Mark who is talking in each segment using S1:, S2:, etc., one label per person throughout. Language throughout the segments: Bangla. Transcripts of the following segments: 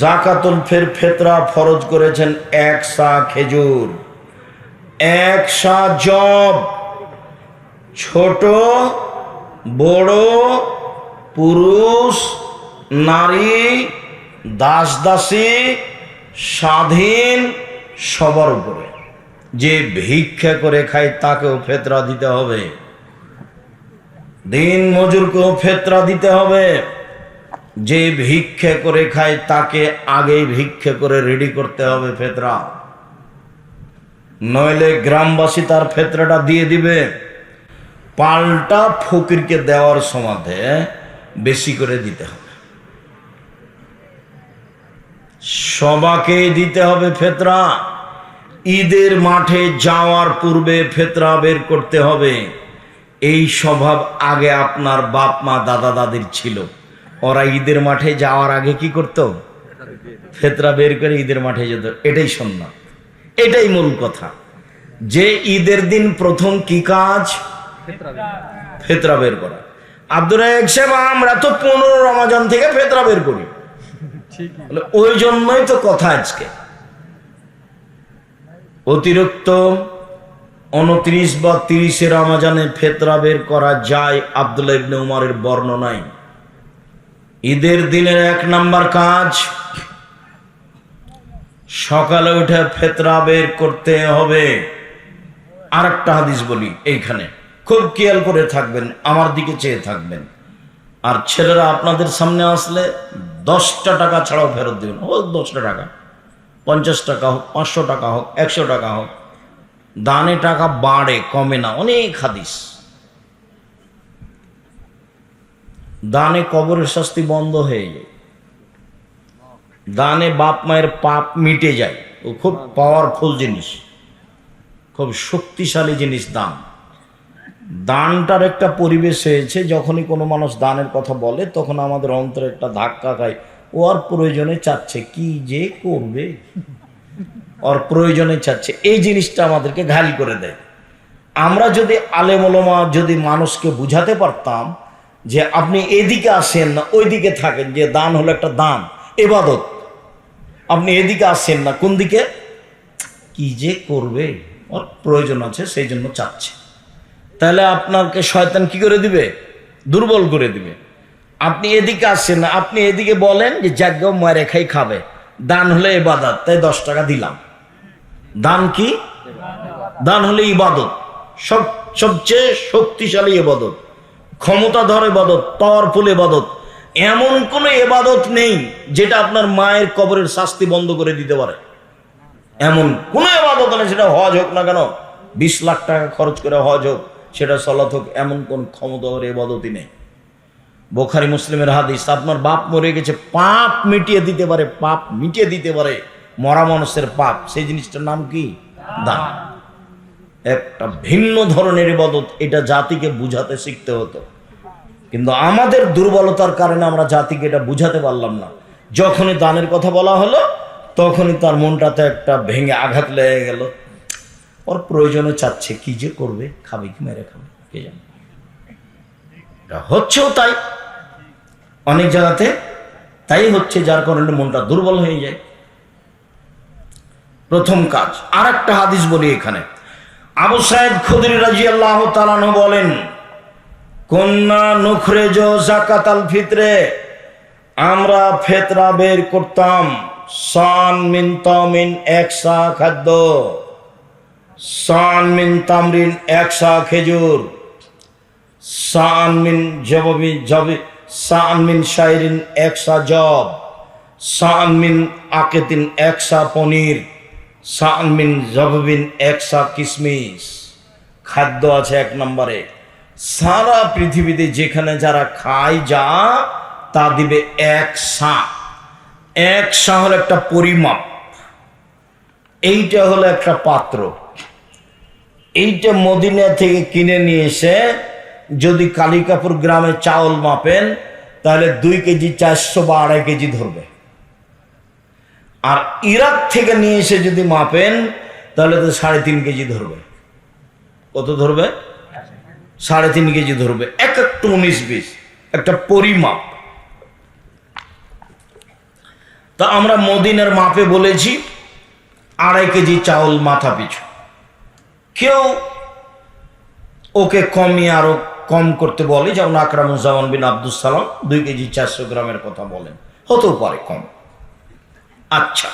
S1: জাকাতুল ফের ফেতরা ফরজ করেছেন এক সা খেজুর। এক সা জব। ছোট, বড়, পুরুষ, নারী দাস দাসী স্বাধীন, সবার উপরে। যে ভিক্ষা করে খায় তাকেও ফেতরা দিতে হবে। দিন মজুরকেও ফেতরা দিতে হবে। যে ভিক্ষে করে খায়, তাকে আগেই ভিক্ষে করে রেডি করতে হবে ফেতরা। নইলে গ্রামবাসী তার ফেতরাটা দিয়ে দিবে। পাল্টা ফকিরকে দেওয়ার সমাধে বেশি করে দিতে হবে। সবাকে দিতে হবে ফেতরা। ঈদের মাঠে যাওয়ার পূর্বে ফেতরা বের করতে হবে। এই স্বভাব আগে আপনার বাপ মা দাদা দাদির ছিল। ওরা ঈদের মাঠে যাওয়ার আগে কি করত? ফেতরা বের করে ঈদের মাঠে যেত। এটাই সন্ন্যাত এটাই মূল কথা। যে ঈদের দিন প্রথম কি কাজ? ফেতরা বের করা। আব্দুল সাহেব, আমরা তো পনেরো রমাজান থেকে ফেতরা বের করি। ওই জন্যই তো কথা আজকে। অতিরিক্ত উনত্রিশ বা তিরিশে রমাজানে ফেতরা বের করা যায় আবদুল্লাহ ইবনে উমারের বর্ণনায়। ঈদের দিনের এক নাম্বার কাজ, সকালে উঠে ফেতরা বের করতে হবে। আর একটা হাদিস বলি এইখানে। খুব খেয়াল করে থাকবেন, আমার দিকে চেয়ে থাকবেন। আর ছেলেরা আপনাদের সামনে আসলে দশটা টাকা ছাড়াও ফেরত দেবেন। ও দশটা টাকা, পঞ্চাশ টাকা হোক, পাঁচশো টাকা হোক, একশো টাকা হোক, দানে টাকা বাড়ে, কমে না। অনেক হাদিস। দানে কবরের শাস্তি বন্ধ হয়ে যায়। দানে বাপ মায়ের পাপ মিটে যায়। ও খুব পাওয়ারফুল জিনিস। খুব শক্তিশালী জিনিস দান। দানটার একটা পরিবেশ হয়েছে, যখনই কোনো মানুষ দানের কথা বলে, তখন আমাদের অন্তরে একটা ধাক্কা খায়। ও আর প্রয়োজনে চাচ্ছে কি যে করবে। ওর প্রয়োজনে চাচ্ছে। এই জিনিসটা আমাদেরকে ঘালি করে দেয়। আমরা যদি আলেমলমা যদি মানুষকে বুঝাতে পারতাম যে আপনি এদিকে আসেন না, ওইদিকে থাকেন, যে দান হলো একটা দান, এবাদত। আপনি এদিকে আসেন না, কোন দিকে? কি যে করবে, ওর প্রয়োজন আছে, সেই জন্য চাচ্ছে। তাহলে আপনাকে শয়তান কি করে দিবে? দুর্বল করে দিবে। আপনি এদিকে আসছেন না, আপনি এদিকে বলেন যে যাজ্ঞ মারে খাই, খাবে। দান হলে এবাদত, তাই দশ টাকা দিলাম। দান কি? দান হলে ইবাদত। সব, সবচেয়ে শক্তিশালী এবাদত ক্ষমতাধর এবাদত পাওয়ারফুল এবাদত এমন কোন এবাদত নেই যেটা আপনার মায়ের কবরের শাস্তি বন্ধ করে দিতে পারে। এমন কোন এবাদত নেই সেটা হজ হোক না কেন, বিশ লাখ টাকা খরচ করে হজ হোক, সেটা সলাত হোক, এমন কোন ক্ষমতাধর এবাদতই নেই। বোখারি মুসলিমের হাদিস, আপনার বাপ মরে গেছে, পাপ মিটিয়ে দিতে পারে, পাপ মিটিয়ে দিতে পারে, মরা মানুষের পাপ। সেই জিনিসটার নাম কি? দান। একটা ভিন্ন ধরনের ইবাদত, এটা জাতিকে বুঝাতে শিখতে হতো। কিন্তু আমাদের দুর্বলতার কারণে আমরা জাতিকে এটা বুঝাতে পারলাম না। যখনই দানের কথা বলা হলো, তখনই তার মনটাতে একটা ভেঙে আঘাত লেগে গেল। ওর প্রয়োজনে চাচ্ছে, কি যে করবে? খাবে কি? মেরে খাবে? কে জানে? এটা হচ্ছেও তাই। অনেক জায়গাতে তাই হচ্ছে, যার কারণে মনটা দুর্বল হয়ে যায়। প্রথম কাজ আর একটা হাদিস বলি এখানে। আবু সাহেব খুদরি রাজি আল্লাহ তালানো বলেন কন্যা নুখরে জো জাকাত ফিতরে, আমরা ফেতরা বের করতাম সান মিন তামিন একসা খাদ্য, সান মিন তামরিন একসা খেজুর, সান মিন জববি জবি, সান মিন শাইরিন একসা জব, সান মিন আকেতিন একসা পনির সান মিন জববিন একসা কিসমিস। খাদ্য আছে এক নম্বরে। সারা পৃথিবীতে যেখানে যারা খায় যা, তা দিবে এক সা। এক সা হলো একটা পরিমাপ। এইটা হলো একটা পাত্র। এইটা মদিনা থেকে কিনে নিয়ে এসে যদি কালিকাপুর গ্রামে চাউল মাপেন, তাহলে দুই কেজি চারশো বা আড়াই কেজি ধরবে। আর ইরাক থেকে নিয়ে এসে যদি মাপেন, তাহলে তো সাড়ে তিন কেজি ধরবে। কত ধরবে? সাড়ে তিন কেজি ধরবে। এক একটা উনিশ বিশ একটা পরিমাপ। তা আমরা মদিনের মাপে বলেছি, আড়াই কেজি চাউল মাথা পিছু। কেউ ওকে কমিয়ে আরও কম করতে বলে, যেমন আকরামুজ্জামান বিন আব্দুল সালাম, দুই কেজি চারশো গ্রামের কথা বলেন। হতেও পারে কম। আচ্ছা।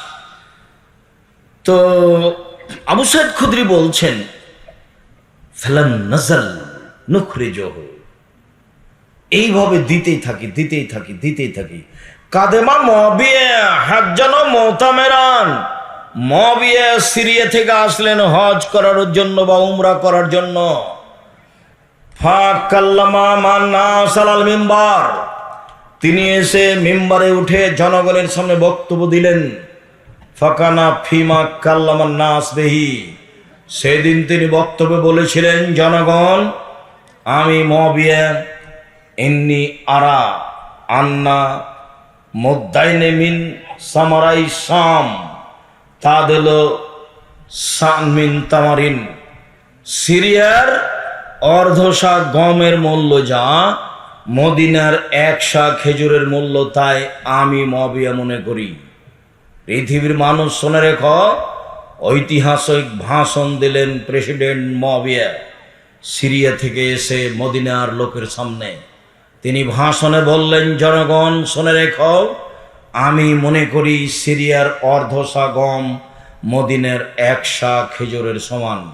S1: তো আবু সাইদ খুদরি বলছেন, ফেলান নজল নুখরে জহ এইভাবে দিতেই থাকি দিতেই থাকি দিতেই থাকি। কাদেমা মবিয়ে হাজ্জান মোতামেরান। মবিয়ে সিরিয়া থেকে আসলেন হজ করার জন্য বা উমরা করার জন্য। ফাকাল্লামা মান্না সালাল মিম্বার। তিনি এসে মেম্বারে উঠে জনগণের সামনে বক্তব্য দিলেন, ফাকানা ফিমা কাল্লামান নাস বেহি। সেদিন তিনি বক্তব্যে বলেছিলেন, জনগণ, আমি মবিয়া ইন্নি আরা আন্না মুদ্দাইনে মিন সামারাই শাম। তাদেল সামিন তামারিন। সিরিয়ার অর্ধশা গমের মূল্য যা মদিনার একশা খেজুরের মূল্য তাই আমি মবিয়া মনে করি। পৃথিবীর মানুষ শুনে রেখ, ঐতিহাসিক ভাষণ দিলেন প্রেসিডেন্ট মবিয়া। সিরিয়া থেকে এসে মদিনার লোকের সামনে তিনি ভাষণে বললেন, জনগণ, শুনে রেখ, আমি মনে করি সিরিয়ার অর্ধশা গম মদিনের একশা খেজুরের সমান।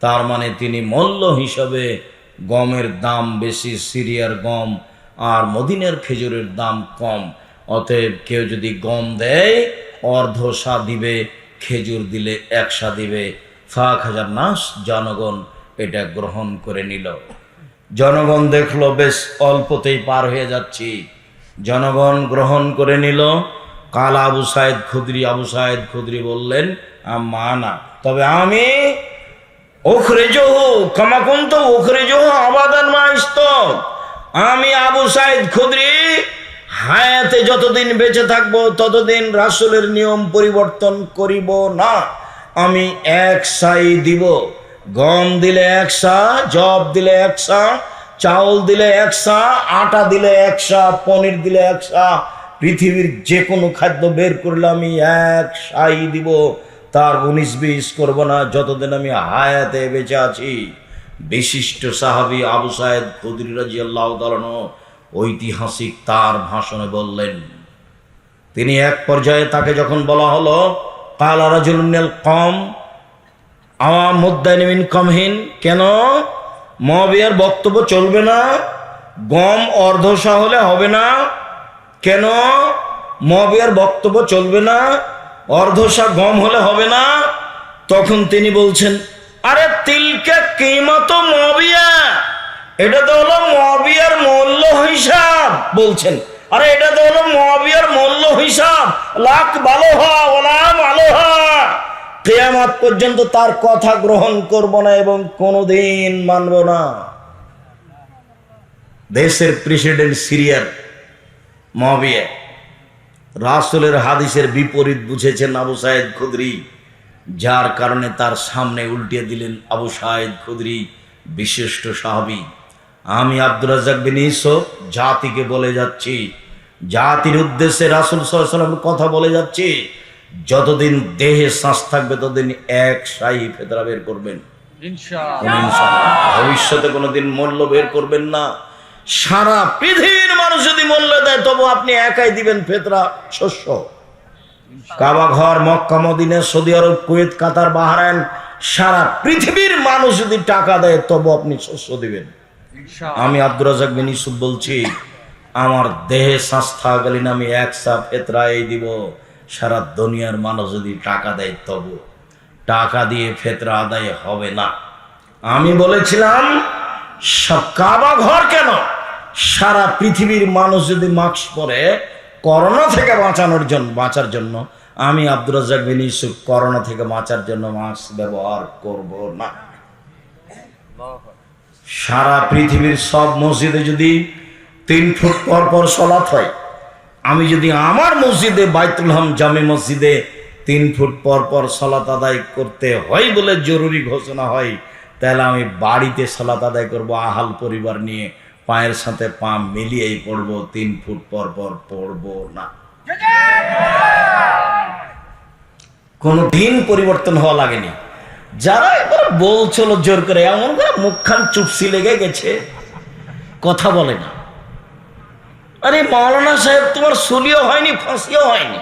S1: তার মানে তিনি মূল্য হিসাবে গমের দাম বেশি, সিরিয়ার গম আর মদিনের খেজুরের দাম কম। অতএব কেউ যদি গম দেয়, অর্ধ সা দিবে, খেজুর দিলে একসা দিবে। ফাঁক হাজার নাস জনগণ এটা গ্রহণ করে নিল। জনগণ দেখল, বেশ অল্পতেই পার হয়ে যাচ্ছি। জনগণ গ্রহণ করে নিল। কাল আবু সাইদ খুদরি, আবু সাইদ খুদরি বললেন মা না। তবে আমি ওখরে জহু কামাকুন্ত ওখরে জহু আবাদান মাইস্ত। আমি আবু সাইদ খুদরি, হায়াতে যতদিন বেঁচে থাকব, ততদিন রাসুলের নিয়ম পরিবর্তন করিব না। আমি এক সাই দিব। গম দিলে একসা জব দিলে একসা চাউল দিলে একসা আটা দিলে একসা পনির দিলে একসা পৃথিবীর যে কোনো খাদ্য বের করলে আমি এক সাই দিব। তার উনিশ বিশ করব না, যতদিন আমি হায়াতে বেঁচে আছি। বিশিষ্ট সাহাবি আবু সাহেদ খুদরি রাজি আল্লাহ ঐতিহাসিক তার ভাষণে বললেন, তিনি এক পর্যায়ে তাকে যখন বলা হলো, কালা রাজুল কম আওয়াম মুদ্দাইনমিন কমহীন, কেন? মহাবিয়ার বক্তব্য চলবে না, গম অর্ধশা হলে হবে না, কেন? মহাবিয়ার বক্তব্য চলবে না অর্ধশা গম হলে হবে না। তখন তিনি বলছেন, আরে তিলকে কিমত মবিয়া? এটা তো হলো মবিয়ার মূল্য হিসাব। বলছেন, আরে এটা তো হলো মবিয়ার মূল্য হিসাব। লাখ ভালো হওয়া ওলাম ভালো কেয়ামাত পর্যন্ত তার কথা গ্রহণ করব না এবং কোনোদিন মানব না। দেশের প্রেসিডেন্ট সিরিয়ার মহাবিয়া রাসুলের হাদিসের বিপরীত বুঝেছেন আবু সাহেদ খুদরি যার কারণে তার সামনে উল্টিয়ে দিলেন আবু সাহেদ খুদরি বিশিষ্ট সাহাবি। আমি আব্দুল রাজাক বিন ইসব জাতিকে বলে যাচ্ছি। জাতির উদ্দেশ্যে রাসুল সাল্লামের কথা বলে যাচ্ছি। যতদিন দেহে শ্বাস থাকবে ততদিন এক সাই ফেতরা বের করবেন। ইনশাআল্লাহ। ভবিষ্যতে কোনোদিন মূল্য বের করবেন না। সারা পৃথিবীর মানুষ যদি মূল্য দেয় তবু আপনি একাই দিবেন ফেতরা শস্য। কাবা ঘর Mecca Medina Saudi Arabia Kuwait Qatar Bahrain সারা পৃথিবীর মানুষ যদি টাকা দেয় তবু আপনি শস্য দিবেন। আমি আব্দুর রাজাক বিন ইউসুফ বলছি আমার দেহে শ্বাস থাকালীন আমি এক সা ফেতরা এই দিব। সারা দুনিয়ার মানুষ যদি টাকা দেয় তবু টাকা দিয়ে ফেতরা আদায় হবে না। আমি বলেছিলাম সব কাবা ঘর কেন? সারা পৃথিবীর মানুষ যদি মাস্ক পরে করোনা থেকে বাঁচানোর জন্য বাঁচার জন্য, আমি আব্দুর রাজাক বিন ইউসুফ করোনা থেকে বাঁচার জন্য মাস্ক ব্যবহার করব না। সারা পৃথিবীর সব মসজিদে যদি তিন ফুট পর পর সলাৎ হয়, আমি যদি আমার মসজিদে বাইতুল হাম জামে মসজিদে তিন ফুট পর পর সলাত আদায় করতে হয় বলে জরুরি ঘোষণা হয়, তাহলে আমি বাড়িতে সলাত আদায় করব আহাল পরিবার নিয়ে। পায়ের সাথে পা মিলিয়েই পড়ব তিন ফুট পর পর পড়ব না কোনো দিন পরিবর্তন হওয়া লাগেনি যারা এবার বলছিল জোর করে এমন করে মুখখান চুপসি লেগে গেছে কথা বলে না আরে মাওলানা সাহেব তোমার সুলিও হয়নি ফাঁসিও হয়নি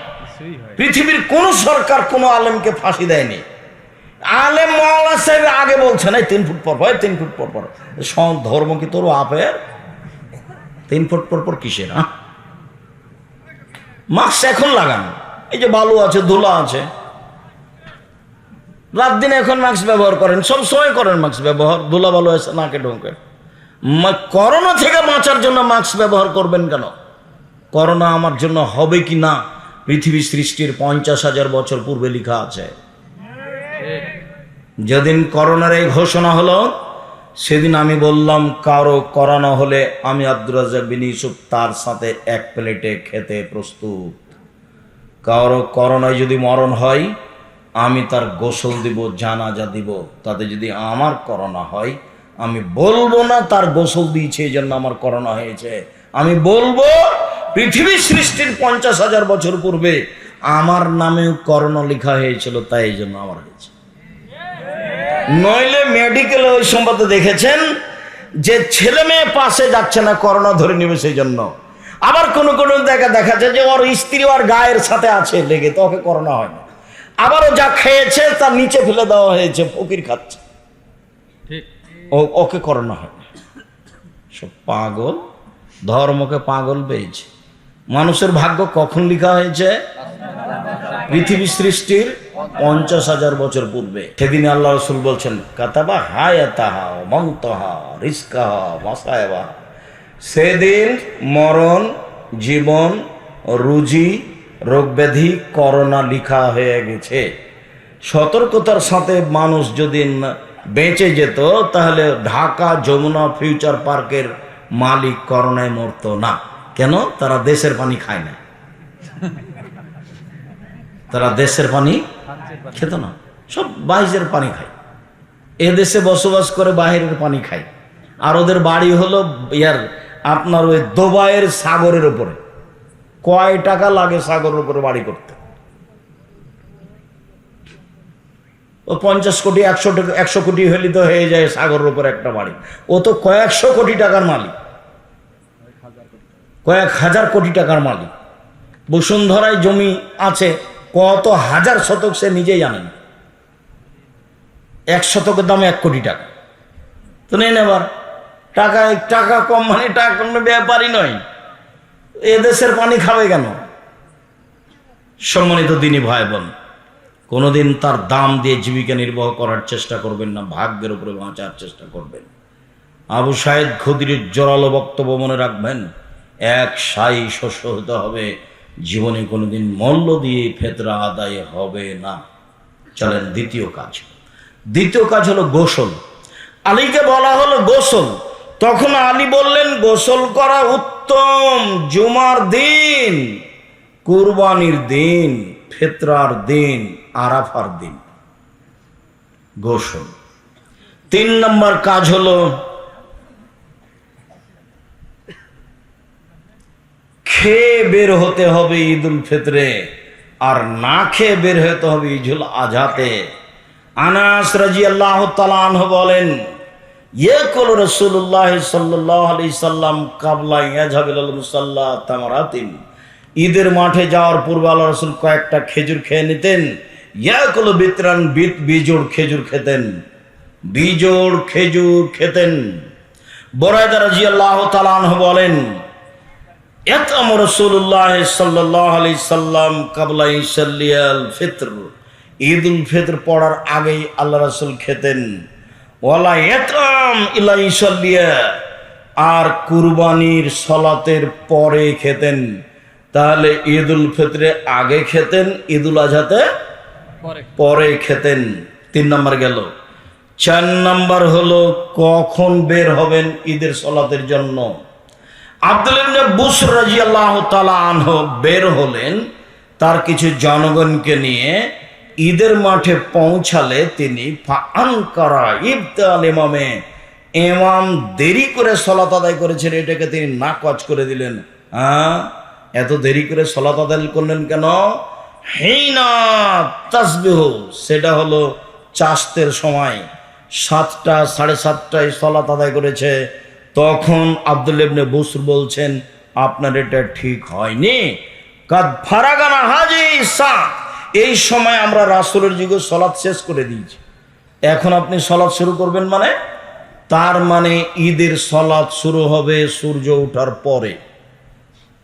S1: পৃথিবীর কোন সরকার কোন আলেমকে ফাঁসি দেয়নি আলেম মাওলানা সাহেব আগে বলছে না তিন ফুট পর পর তিন ফুট পর পর ধর্ম কি তোর আপের তিন ফুট পর পর কিসের হ্যাঁ? মাস্ক এখন লাগান। এই যে বালু আছে ধুলা আছে। রাত দিন এখন মাস্ক ব্যবহার করেন সব সময় করেন মাস্ক ব্যবহার ধুলা বালু আছে নাকে ঢোকে। করোনা থেকে বাঁচার জন্য মাস্ক ব্যবহার করবেন কেন? করোনা আমার জন্য হবে কি না? পৃথিবী সৃষ্টির পঞ্চাশ হাজার বছর পূর্বে লেখা আছে। যেদিন করোনার এই ঘোষণা হলো সেদিন আমি বললাম, কারও করোনা হলে আমি আব্দুর রাজাক বিন ইউসুফ তার সাথে এক প্লেটে খেতে প্রস্তুত। কারও করোনায় যদি মরণ হয়, আমি তার গোসল দিব, জানাজা দিব। তাতে যদি আমার করোনা হয়, আমি বলব না তার গোসল দিয়েছে, এই জন্য আমার করোনা হয়েছে। আমি বলব পৃথিবী সৃষ্টির পঞ্চাশ হাজার বছর পূর্বে আমার নামেও করোনা লেখা হয়েছিল, তাই এই জন্য আমার হয়েছে। নইলে মেডিকেলে ওই সম্পর্কে দেখেছেন যে ছেলে মেয়ে পাশে যাচ্ছে না করোনা ধরে নেবে সেই জন্য। আবার কোন কোন জায়গায় দেখা যায় যে ওর স্ত্রী ওর গায়ের সাথে আছে লেগে তো ওকে করোনা হয় না আবারও যা খেয়েছে তার নিচে ফেলে দেওয়া হয়েছে ফকির খাচ্ছে। ওকে করোনা হয় না। সব পাগল ধর্মকে পাগল পেয়েছে মানুষের ভাগ্য কখন লেখা হয়েছে? পৃথিবী সৃষ্টির পঞ্চাশ হাজার বছর পূর্বে। সেদিন আল্লাহ রসুল বলছেন, কাতাবা হায়াতাহা সেদিন মরণ, জীবন, রুজি, রোগব্যাধি, করোনা লিখা হয়ে গেছে। সতর্কতার সাথে মানুষ যদি বেঁচে যেত, তাহলে ঢাকা যমুনা ফিউচার পার্কের মালিক করোনায় মরতো না। কেন? তারা দেশের পানি খায় না। তারা দেশের পানি খেত না। সব বাইরের পানি খায়। এ দেশে বসবাস করে বাইরের পানি খায়। আর ওদের বাড়ি হলো ইয়ার আপনার ওই দোবাইয়ের সাগরের উপরে। কয় টাকা লাগে সাগরের উপরে বাড়ি করতে? ও পঞ্চাশ কোটি, একশো একশো কোটি হলে তো হয়ে যায় সাগরের উপরে একটা বাড়ি। ও তো কয়েকশো কোটি টাকার মালিক। কয়েক হাজার কোটি টাকার মালিক। বসুন্ধরায় জমি আছে কত হাজার শতক সে নিজেই জানেন এক শতকের দাম এক কোটি টাকা। তো নেন এবার। টাকা টাকা কম মানে টাকা কোনো ব্যাপারই নয়। এ দেশের পানি খাবে কেন? সম্মানিত দিনী ভাই বোন কোনোদিন তার দাম দিয়ে জীবিকা নির্বাহ করার চেষ্টা করবেন না, ভাগ্যের উপরে বাঁচার চেষ্টা করবেন। আবু সাহেদ খদিরের জোরালো বক্তব্য মনে রাখবেন, এক সাই শস্য হতে হবে জীবনে কোনোদিন মল্ল দিয়ে ফেতরা আদায় হবে না। চলেন দ্বিতীয় কাজ। দ্বিতীয় কাজ হলো গোসল। আলীকে বলা হলো গোসল। তখন আলী বললেন, গোসল করা উত্তম। জুমার দিন, কুরবানির দিন, ফেতরার দিন, আরাফার দিন। গোসল। তিন নম্বর কাজ হলো খেয়ে বের হতে হবে ঈদ উল ফিতরে, আর না খেয়ে বের হতে হবে ঈদুল আজহাতে। আনাস রাজি আল্লাহ তালাহ বলেন ইয়ে কল রসুল্লাহ সাল্লাহ আলি সাল্লাম কাবলা ইয়াজাবিল মুসাল্লাহ তামারাতিন। ঈদের মাঠে যাওয়ার পূর্বে আল্লাহ রসুল কয়েকটা খেজুর খেয়ে নিতেন। ইয়া কল বিতরান বিত বিজোড় খেজুর খেতেন। বিজোড় খেজুর খেতেন। বরায়দা রাজি আল্লাহ তালাহ বলেন এতম রসুল্লাহ সাল্লাহ আলি সাল্লাম কাবলা ইসাল্লিয়াল ফিত্র। ঈদ উল ফিত্র পড়ার আগেই আল্লাহ রসুল খেতেন। ওয়ালা এতম ইলা ইসাল্লিয়া আর কুরবানির সলাতের পরে খেতেন। তাহলে ঈদ উল ফিত্রে আগে খেতেন ঈদ উল আজহাতে পরে খেতেন। তিন নম্বর গেল। চার নম্বর হলো কখন বের হবেন ঈদের সলাতের জন্য? আব্দুল ইবনে বুস রাদিয়াল্লাহু বের হলেন তার কিছু জনগণকে নিয়ে ঈদের মাঠে পৌঁছালে তিনি ফাআন করা ইবতাল ইমামে, ইমাম দেরি করে সলাত আদায় করেছেন, এটাকে তিনি নাকচ করে দিলেন। হ্যাঁ? এত দেরি করে সলাত আদায় করলেন কেন? হেইনা তাসবিহ, সেটা হলো চাষতের সময় সাতটা, সাড়ে সাতটায় সলাত আদায় করেছে। তখন আব্দুল ইবনে বসুর বলছেন, আপনার এটা ঠিক হয়নি। কাদ ফারাগানা হাজি এই সময় আমরা রাসুলের যুগে সলাৎ শেষ করে দিয়েছি। এখন আপনি সলাৎ শুরু করবেন মানে? তার মানে ঈদের সলাৎ শুরু হবে সূর্য ওঠার পরে।